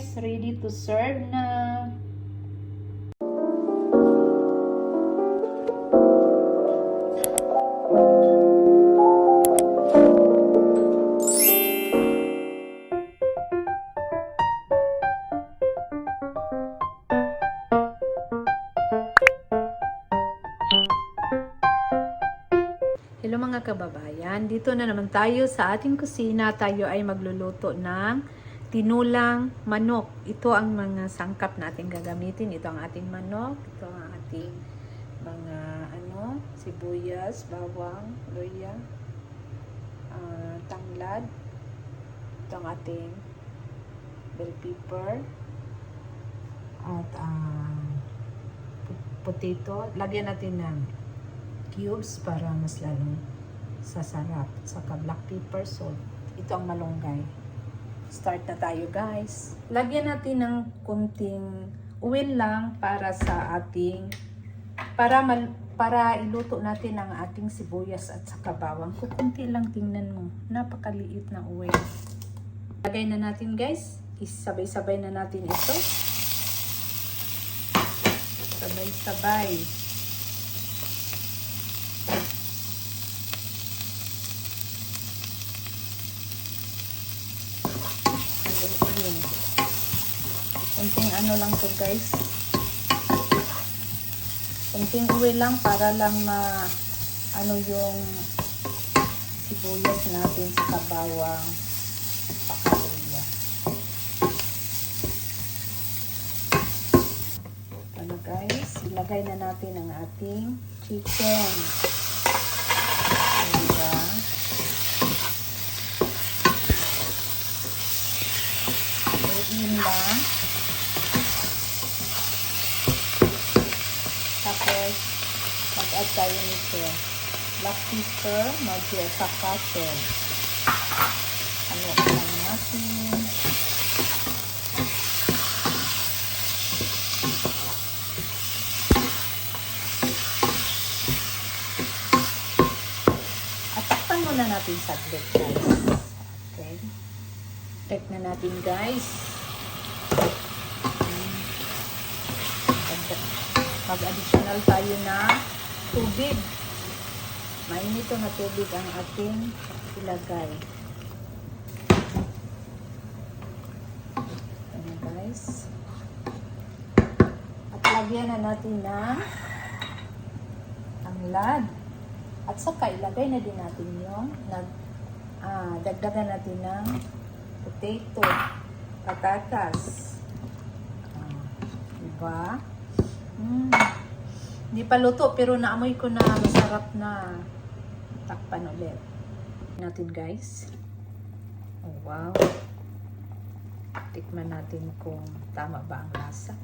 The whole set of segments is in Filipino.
guys, ready to serve na. Hello mga kababayan, dito na naman tayo sa ating kusina. Tayo ay magluluto ng tinulang manok. Ito ang mga sangkap natin gagamitin. Ito ang ating manok, ito ang ating mga ano, sibuyas, bawang, luya, ah, tanglad. Ito ang ating bell pepper at pu- potato. Lagyan natin ng cubes para mas lalong sasarap. Saka black pepper, salt. Ito ang malunggay. Start na tayo guys. Lagyan natin ng kunting oil lang para sa ating para mal, para iluto natin ang ating sibuyas at saka bawang. Kukunti lang tingnan mo. Napakaliit na oil. Lagay na natin guys. Isabay-sabay na natin ito. Sabay-sabay. Haluin. Kunting ano lang to guys. Kunting uwi lang para lang ma ano yung sibuyas natin sa kabawang pakaluya. Ano guys, ilagay na natin ang ating chicken. Diba? Haluin lang. Tapos, nito. Black pepper, at saka salt. Haluin lang natin. At takpan muna natin saglit, guys. Okay. Check na natin, guys. Mag-additional tayo na tubig. Mainito na tubig ang ating ilagay. Ayan, guys. At lagyan na natin ng tanglad. At saka ilagay na din natin yung nag, ah, dagdagan natin ng potato, patatas. Ah, diba? Mm. Hindi pa luto pero naamoy ko na masarap na takpan ulit. Natin guys. Oh, wow. Tikman natin kung tama ba ang lasa.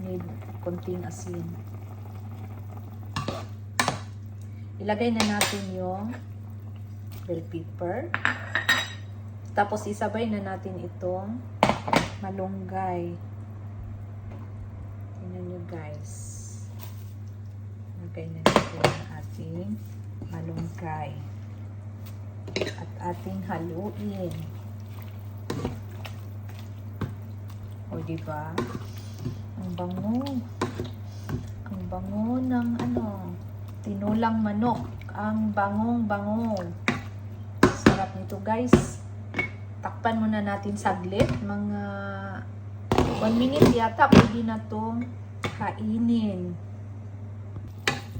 May konting asin. Ilagay na natin yung bell pepper. Tapos isabay na natin itong malunggay. Tingnan nyo guys. Lagay na natin ang ating malunggay. At ating haluin. O diba? Ang bango. Ang bango ng ano, tinulang manok. Ang bangong bango. Sarap nito guys takpan muna natin saglit. Mga 1 minute yata pwede na itong kainin.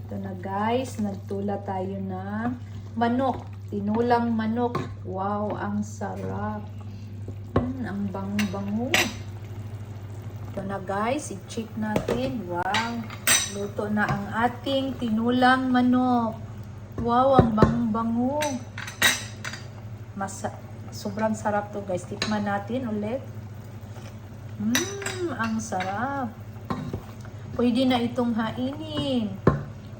Ito na guys, nagtula tayo na manok. Tinulang manok. Wow, ang sarap. Mm, ang bango-bango. Ito na guys, i-check natin. Wow, luto na ang ating tinulang manok. Wow, ang bango-bango. Masa sobrang sarap to guys. Tikman natin ulit. Mmm, ang sarap. Pwede na itong hainin.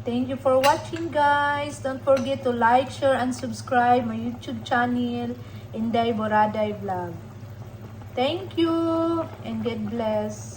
Thank you for watching guys. Don't forget to like, share, and subscribe my YouTube channel, Inday Boraday Vlog. Thank you and God bless.